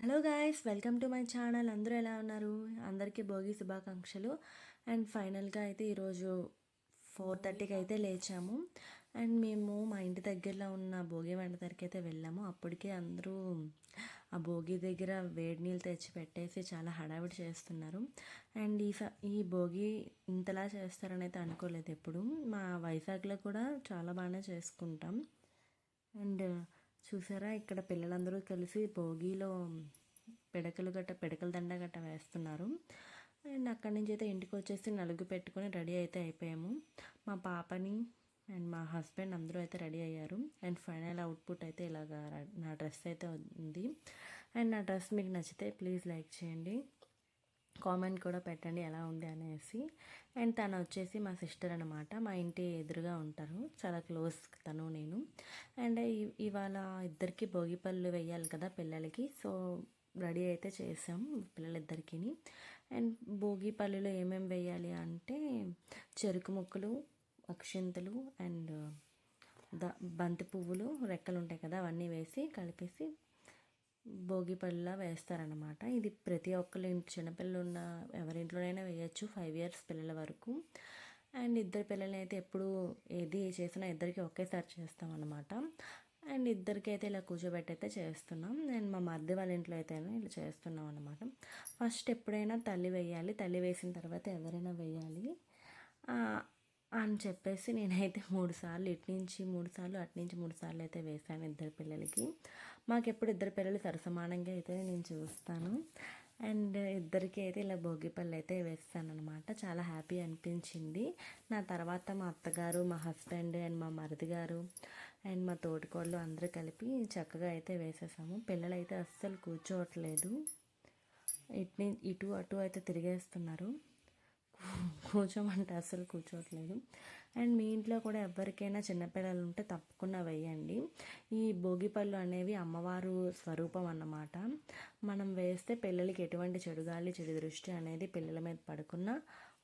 Hello guys welcome to my channel అందరూ ఎలా ఉన్నారు? అందరికీ భోగి శుభాకాంక్షలు. అండ్ ఫైనల్గా అయితే ఈరోజు ఫోర్ థర్టీకి అయితే లేచాము. అండ్ మేము మా ఇంటి దగ్గరలో ఉన్న భోగి వంట దగ్గరికి అయితే వెళ్ళాము. అప్పటికే అందరూ ఆ భోగి దగ్గర వేడి నీళ్ళు తెచ్చి పెట్టేసి చాలా హడావిడి చేస్తున్నారు. అండ్ ఈ ఈ భోగి ఇంతలా చేస్తారని అయితే అనుకోలేదు ఎప్పుడు. మా వైజాగ్లో కూడా చాలా బాగానే చేసుకుంటాం. అండ్ చూసారా? ఇక్కడ పిల్లలందరూ కలిసి భోగిలో పిడకలు గట్ట పిడకల దండ గట్ట వేస్తున్నారు. అండ్ అక్కడి నుంచి అయితే ఇంటికి వచ్చేసి నలుగు పెట్టుకొని రెడీ అయితే అయిపోయాము. మా పాపని అండ్ మా హస్బెండ్ అందరూ అయితే రెడీ అయ్యారు. అండ్ ఫైనల్ అవుట్పుట్ అయితే ఇలాగా నా డ్రెస్ అయితే ఉంది. అండ్ నా డ్రెస్ మీకు నచ్చితే ప్లీజ్ లైక్ చేయండి. కామెంట్ కూడా పెట్టండి ఎలా ఉంది అనేసి. అండ్ తను వచ్చేసి మా సిస్టర్ అనమాట మా ఇంటి ఎదురుగా ఉంటారు. చాలా క్లోజ్ తను నేను. అండ్ ఇవాళ ఇద్దరికి భోగిపళ్ళు వేయాలి కదా పిల్లలకి. సో రెడీ అయితే చేసాం పిల్లలిద్దరికి అండ్ భోగి పళ్ళులో ఏమేమి వేయాలి అంటే చెరుకు ముక్కలు అక్షింతలు అండ్ ద బంతి పువ్వులు రెక్కలు ఉంటాయి కదా అవన్నీ వేసి కలిపేసి భోగి పళ్ళ వేస్తారనమాట ఇది ప్రతి ఒక్కరి ఇంటి చిన్నపిల్లలు ఉన్న ఎవరింట్లోనైనా వేయచ్చు ఫైవ్ ఇయర్స్ పిల్లల వరకు. అండ్ ఇద్దరు పిల్లల్ని అయితే ఎప్పుడు ఏది చేసినా ఇద్దరికి ఒకేసారి చేస్తాం అనమాట అండ్ ఇద్దరికి అయితే ఇలా కూర్చోబెట్టి అయితే చేస్తున్నాం. అండ్ మా మధ్య వాళ్ళ ఇంట్లో అయితే ఇలా చేస్తున్నాం అనమాట ఫస్ట్ ఎప్పుడైనా తల్లి వేయాలి. తల్లి వేసిన తర్వాత ఎవరైనా వేయాలి. అని చెప్పేసి నేనైతే మూడు సార్లు ఇటు నుంచి మూడు సార్లు అటు నుంచి మూడు సార్లు అయితే వేసాను ఇద్దరు పిల్లలకి. మాకు ఎప్పుడు ఇద్దరు పిల్లలు సరసమానంగా అయితే నేను చూస్తాను. అండ్ ఇద్దరికి అయితే ఇలా భోగిపళ్ళు అయితే వేస్తాను అనమాట చాలా హ్యాపీ అనిపించింది. నా తర్వాత మా అత్తగారు మా హస్బెండ్ అండ్ మా మరిది గారు అండ్ మా తోటికోళ్ళు అందరూ కలిపి చక్కగా అయితే వేసేసాము. పిల్లలు అయితే అస్సలు కూర్చోవట్లేదు. ఇటు ఇటు అటు అయితే తిరిగేస్తున్నారు. కూర్చోమంటే అసలు కూర్చోవట్లేదు. అండ్ మీ ఇంట్లో కూడా ఎవరికైనా చిన్నపిల్లలు ఉంటే తప్పకుండా వేయండి. ఈ భోగిపళ్ళు అనేవి అమ్మవారు స్వరూపం అన్నమాట. మనం వేస్తే పిల్లలకి ఎటువంటి చెడుగాలి చెడు దృష్టి అనేది పిల్లల మీద పడకుండా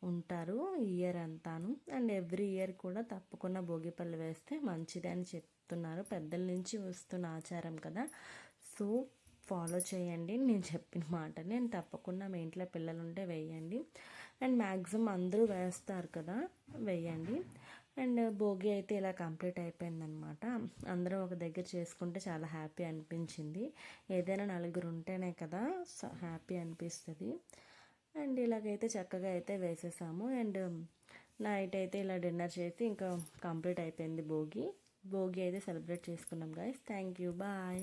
ఉంటారు ఇయర్ అంతాను. అండ్ ఎవ్రీ ఇయర్ కూడా తప్పకుండా భోగిపళ్ళు వేస్తే మంచిది అని చెప్తున్నారు. పెద్దల నుంచి వస్తున్న ఆచారం కదా. సో ఫాలో చేయండి. నేను చెప్పిన మాట నేను తప్పకుండా మీ ఇంట్లో పిల్లలు ఉంటే వేయండి. అండ్ మ్యాక్సిమం అందరూ వేస్తారు కదా వేయండి. అండ్ భోగి అయితే ఇలా కంప్లీట్ అయిపోయిందనమాట. అందరం ఒక దగ్గర చేసుకుంటే చాలా హ్యాపీ అనిపించింది. ఏదైనా నలుగురు ఉంటేనే కదా హ్యాపీ అనిపిస్తుంది. అండ్ ఇలాగైతే చక్కగా అయితే వేసేసాము. అండ్ నైట్ అయితే ఇలా డిన్నర్ చేసి ఇంకా కంప్లీట్ అయిపోయింది భోగి. భోగి అయితే సెలబ్రేట్ చేసుకున్నాం గాయస్. Thank you. బాయ్.